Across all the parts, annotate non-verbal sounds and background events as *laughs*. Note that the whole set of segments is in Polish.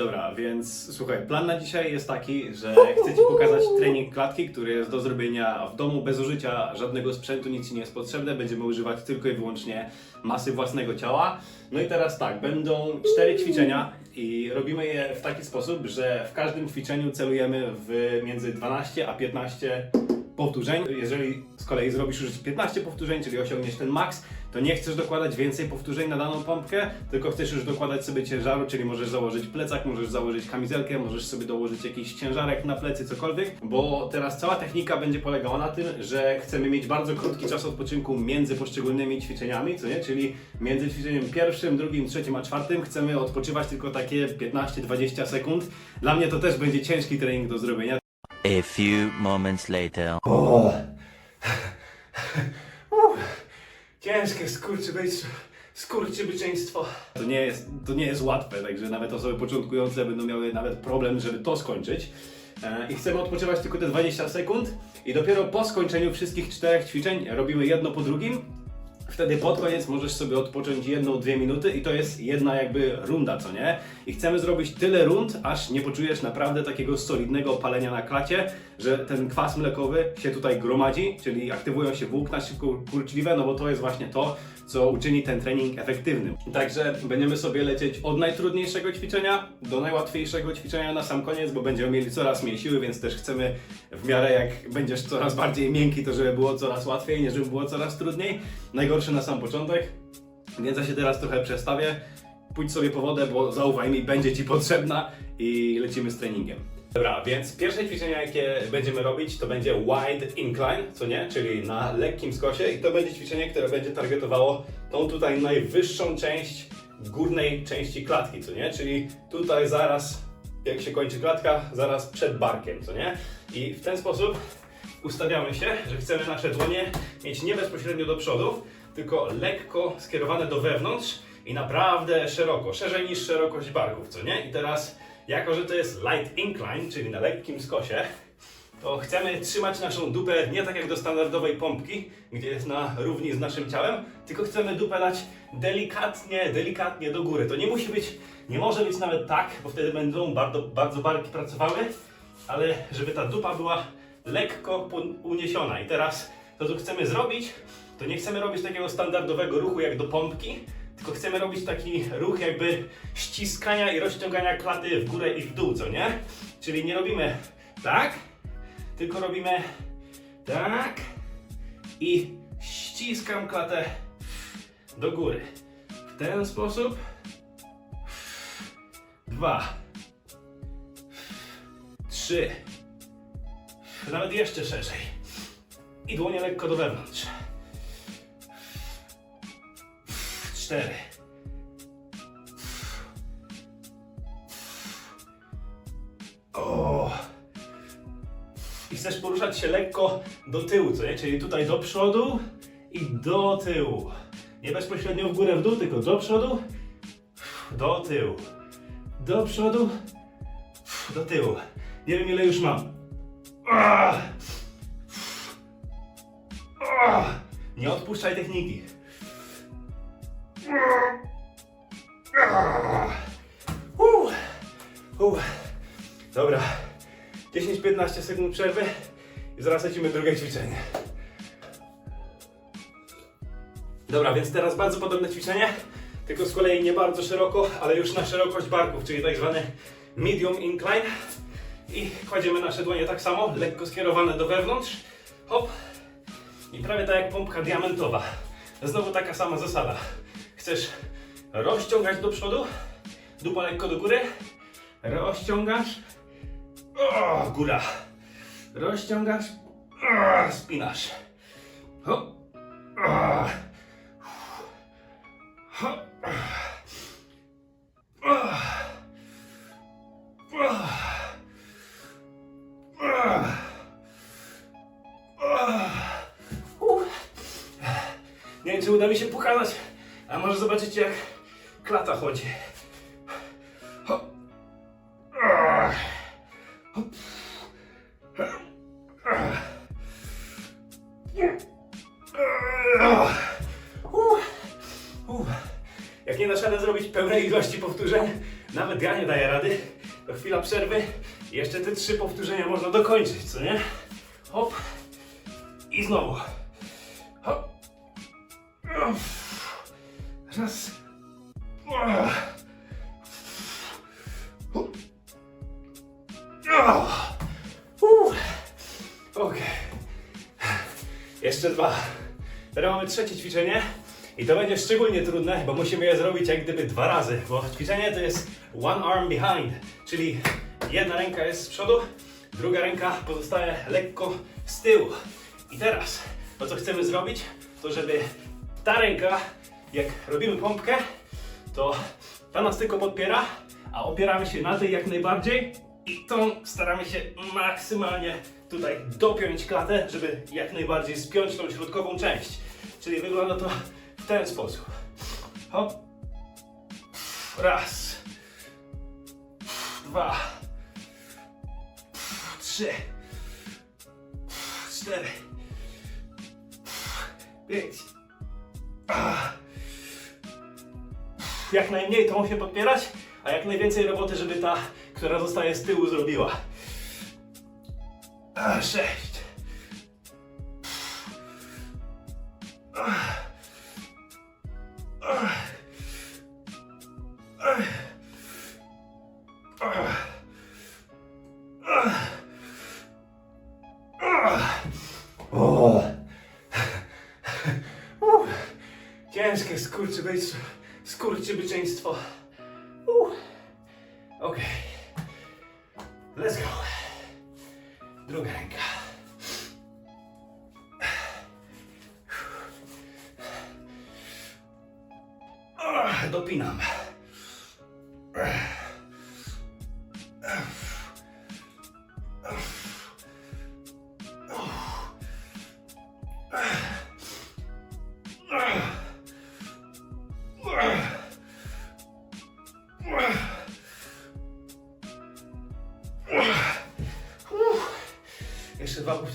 Dobra, więc słuchaj, plan na dzisiaj jest taki, że chcę Ci pokazać trening klatki, który jest do zrobienia w domu bez użycia żadnego sprzętu, nic Ci nie jest potrzebne, będziemy używać tylko i wyłącznie masy własnego ciała. No i teraz tak, będą cztery ćwiczenia i robimy je w taki sposób, że w każdym ćwiczeniu celujemy w między 12 a 15 powtórzeń. Jeżeli z kolei zrobisz już 15 powtórzeń, czyli osiągniesz ten maks, to nie chcesz dokładać więcej powtórzeń na daną pompkę, tylko chcesz już dokładać sobie ciężaru, czyli możesz założyć plecak, możesz założyć kamizelkę, możesz sobie dołożyć jakiś ciężarek na plecy, cokolwiek, bo teraz cała technika będzie polegała na tym, że chcemy mieć bardzo krótki czas odpoczynku między poszczególnymi ćwiczeniami, co nie? Czyli między ćwiczeniem pierwszym, drugim, trzecim a czwartym chcemy odpoczywać tylko takie 15-20 sekund. Dla mnie to też będzie ciężki trening do zrobienia, A few moments later. o. *laughs* Uff. Ciężkie skurczybyństwo. Skurczybyczeństwo. To nie, jest, to nie jest łatwe, także nawet osoby początkujące będą miały nawet problem, żeby to skończyć. E, I chcemy odpoczywać tylko te 20 sekund i dopiero po skończeniu wszystkich czterech ćwiczeń robimy jedno po drugim. Wtedy pod koniec możesz sobie odpocząć jedną, dwie minuty i to jest jedna jakby runda, co nie? I chcemy zrobić tyle rund, aż nie poczujesz naprawdę takiego solidnego palenia na klacie, że ten kwas mlekowy się tutaj gromadzi, czyli aktywują się włókna szybko kurczliwe, no bo to jest właśnie to, co uczyni ten trening efektywnym. Także będziemy sobie lecieć od najtrudniejszego ćwiczenia do najłatwiejszego ćwiczenia na sam koniec, bo będziemy mieli coraz mniej siły, więc też chcemy w miarę jak będziesz coraz bardziej miękki, to żeby było coraz łatwiej, nie żeby było coraz trudniej. Najgorszy na sam początek, więc ja się teraz trochę przestawię. Pójdź sobie po wodę, bo zaufaj mi, będzie Ci potrzebna i lecimy z treningiem. Dobra, więc pierwsze ćwiczenie, jakie będziemy robić, to będzie wide incline, co nie? Czyli na lekkim skosie i to będzie ćwiczenie, które będzie targetowało tą tutaj najwyższą część górnej części klatki, co nie? Czyli tutaj zaraz, jak się kończy klatka, zaraz przed barkiem, co nie? I w ten sposób ustawiamy się, że chcemy nasze dłonie mieć nie bezpośrednio do przodu, tylko lekko skierowane do wewnątrz i naprawdę szeroko, szerzej niż szerokość barków, co nie? I teraz, jako że to jest light incline, czyli na lekkim skosie, to chcemy trzymać naszą dupę nie tak jak do standardowej pompki, gdzie jest na równi z naszym ciałem, tylko chcemy dupę dać delikatnie, delikatnie do góry. To nie musi być, nie może być nawet tak, bo wtedy będą bardzo, bardzo barki pracowały, ale żeby ta dupa była lekko uniesiona. I teraz to, co chcemy zrobić, to nie chcemy robić takiego standardowego ruchu jak do pompki, tylko chcemy robić taki ruch jakby ściskania i rozciągania klaty w górę i w dół, co nie? Czyli nie robimy tak, tylko robimy tak i ściskam klatę do góry. W ten sposób. Dwa. Trzy. Nawet jeszcze szerzej. I dłonie lekko do wewnątrz. Cztery. O. I chcesz poruszać się lekko do tyłu, co nie? Czyli tutaj do przodu i do tyłu. Nie bezpośrednio w górę, w dół, tylko do przodu, do tyłu. Do przodu, do tyłu. Nie wiem ile już mam. Nie odpuszczaj techniki. Uh! Uh! Dobra. 10-15 sekund przerwy i zaraz lecimy drugie ćwiczenie. Dobra, więc teraz bardzo podobne ćwiczenie, tylko z kolei nie bardzo szeroko, ale już na szerokość barków, czyli tak zwany medium incline. I kładziemy nasze dłonie tak samo, lekko skierowane do wewnątrz. Hop. I prawie tak jak pompka diamentowa. Znowu taka sama zasada. Chcesz rozciągać do przodu, dupa lekko do góry, rozciągasz, o, góra. Rozciągasz, o, spinasz. Nie wiem, czy uda mi się pokazać, a może zobaczycie, jak klata chodzi. Jak nie dasz rady zrobić pełnej ilości powtórzeń, nawet ja nie daję rady, to chwila przerwy. I jeszcze te trzy powtórzenia można dokończyć, co nie? Hop. I znowu. Hop. Raz. Okej. Jeszcze dwa. Teraz mamy trzecie ćwiczenie i to będzie szczególnie trudne, bo musimy je zrobić jak gdyby dwa razy, bo ćwiczenie to jest one arm behind, czyli jedna ręka jest z przodu, druga ręka pozostaje lekko z tyłu. I teraz to co chcemy zrobić, to żeby ta ręka, jak robimy pompkę, to ta nas tylko podpiera, a opieramy się na tej jak najbardziej i tą staramy się maksymalnie tutaj dopiąć klatę, żeby jak najbardziej spiąć tą środkową część. Czyli wygląda to w ten sposób. Hop. Raz. Dwa. Trzy. Cztery. Pięć. Ah. Jak najmniej tą się podpierać, a jak najwięcej roboty, żeby ta, która zostaje z tyłu, zrobiła. Sześć. Ciężkie skurczybyństwo, skurczybyczeństwo. Uff. Okej. Let's go. Druga ręka. Dopinam.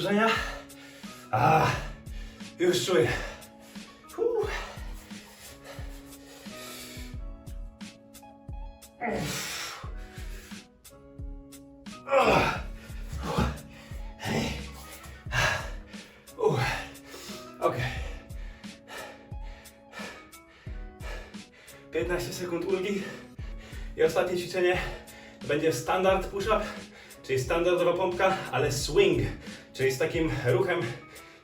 Powtórzenia. A, już czuję. Ah. Hej. Uff. Okej. 15 sekund ulgi. I ostatnie ćwiczenie będzie standard push-up, czyli standardowa pompka, ale swing, czyli z takim ruchem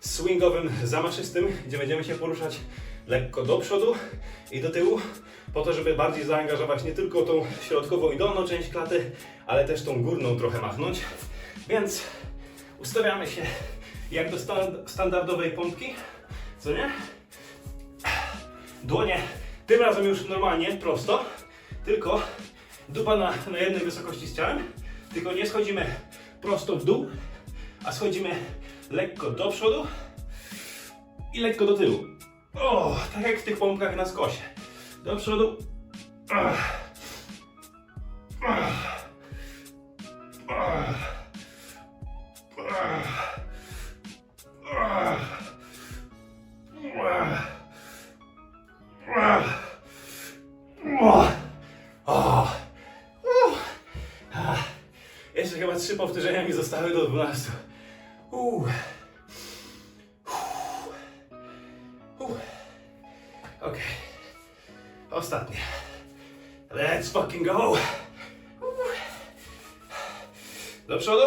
swingowym, zamaszystym, gdzie będziemy się poruszać lekko do przodu i do tyłu, po to, żeby bardziej zaangażować nie tylko tą środkową i dolną część klaty, ale też tą górną trochę machnąć. Więc ustawiamy się jak do stan- standardowej pompki, co nie? Dłonie tym razem już normalnie, prosto, tylko dupa na, na jednej wysokości z ciałem, tylko nie schodzimy prosto w dół, a schodzimy lekko do przodu i lekko do tyłu. O, tak jak w tych pompkach na skosie. Do przodu. Jeszcze chyba trzy powtórzenia mi zostały do 12. Ostatnie. Let's fucking go. Do przodu.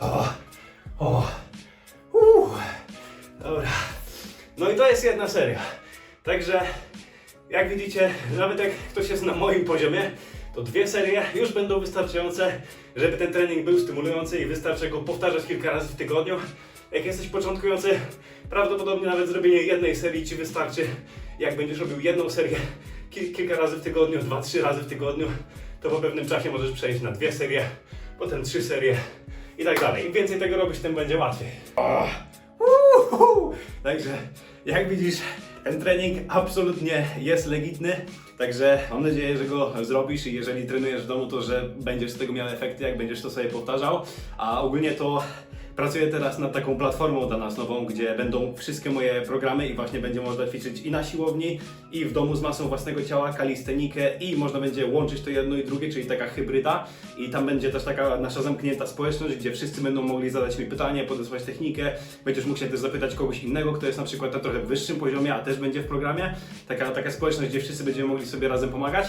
O, o, uuu. Dobra. No i to jest jedna seria. Także, jak widzicie, nawet jak ktoś jest na moim poziomie, to dwie serie już będą wystarczające, żeby ten trening był stymulujący i wystarczy go powtarzać kilka razy w tygodniu. Jak jesteś początkujący, prawdopodobnie nawet zrobienie jednej serii Ci wystarczy. Jak będziesz robił jedną serię kil kilka razy w tygodniu, dwa, trzy razy w tygodniu, to po pewnym czasie możesz przejść na dwie serie, potem trzy serie i tak dalej. Im więcej tego robisz, tym będzie łatwiej. Także jak widzisz, ten trening absolutnie jest legitny. Także mam nadzieję, że go zrobisz i jeżeli trenujesz w domu, to że będziesz z tego miał efekty, jak będziesz to sobie powtarzał. A ogólnie to Pracuję teraz nad taką platformą dla nas nową, gdzie będą wszystkie moje programy i właśnie będzie można ćwiczyć i na siłowni, i w domu z masą własnego ciała, kalistenikę i można będzie łączyć to jedno i drugie, czyli taka hybryda i tam będzie też taka nasza zamknięta społeczność, gdzie wszyscy będą mogli zadać mi pytanie, podesłać technikę, będziesz mógł się też zapytać kogoś innego, kto jest na przykład na trochę wyższym poziomie, a też będzie w programie. Taka, taka społeczność, gdzie wszyscy będziemy mogli sobie razem pomagać.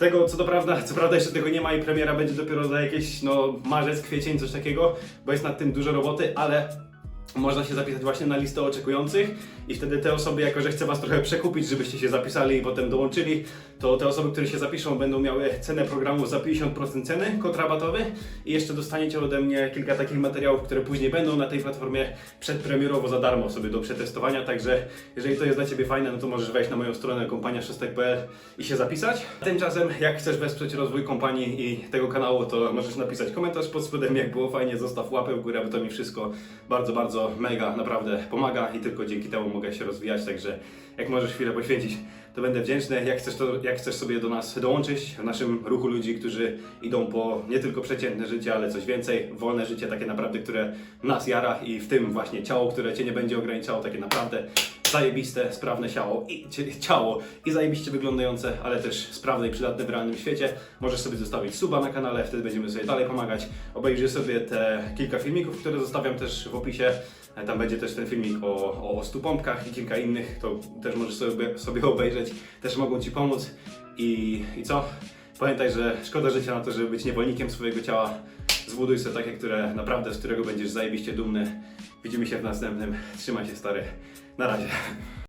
Tego, co to prawda, co prawda jeszcze tego nie ma i premiera będzie dopiero za jakieś, no, marzec, kwiecień, coś takiego, bo jest nad tym dużo roboty, ale można się zapisać właśnie na listę oczekujących i wtedy te osoby, jako że chcę Was trochę przekupić, żebyście się zapisali i potem dołączyli, to te osoby, które się zapiszą będą miały cenę programu za 50% ceny, kod rabatowy i jeszcze dostaniecie ode mnie kilka takich materiałów, które później będą na tej platformie przedpremierowo za darmo sobie do przetestowania, także jeżeli to jest dla Ciebie fajne, no to możesz wejść na moją stronę kompania6.pl i się zapisać. Tymczasem, jak chcesz wesprzeć rozwój kompanii i tego kanału, to możesz napisać komentarz pod spodem, jak było fajnie, zostaw łapę w górę, bo to mi wszystko bardzo, bardzo mega naprawdę pomaga i tylko dzięki temu mogę się rozwijać, także jak możesz chwilę poświęcić, to będę wdzięczny. Jak chcesz, to, jak chcesz sobie do nas dołączyć w naszym ruchu ludzi, którzy idą po nie tylko przeciętne życie, ale coś więcej, wolne życie, takie naprawdę, które nas jara i w tym właśnie ciało, które Cię nie będzie ograniczało, takie naprawdę zajebiste, sprawne ciało i, ciało i zajebiście wyglądające, ale też sprawne i przydatne w realnym świecie. Możesz sobie zostawić suba na kanale, wtedy będziemy sobie dalej pomagać. Obejrzyj sobie te kilka filmików, które zostawiam też w opisie. E, Tam będzie też ten filmik o, o stu pompkach i kilka innych, to też możesz sobie, sobie obejrzeć, też mogą Ci pomóc. I, I co? Pamiętaj, że szkoda życia na to, żeby być niewolnikiem swojego ciała. Zbuduj sobie takie, które naprawdę, z którego będziesz zajebiście dumny. Widzimy się w następnym. Trzymaj się stary. Na razie.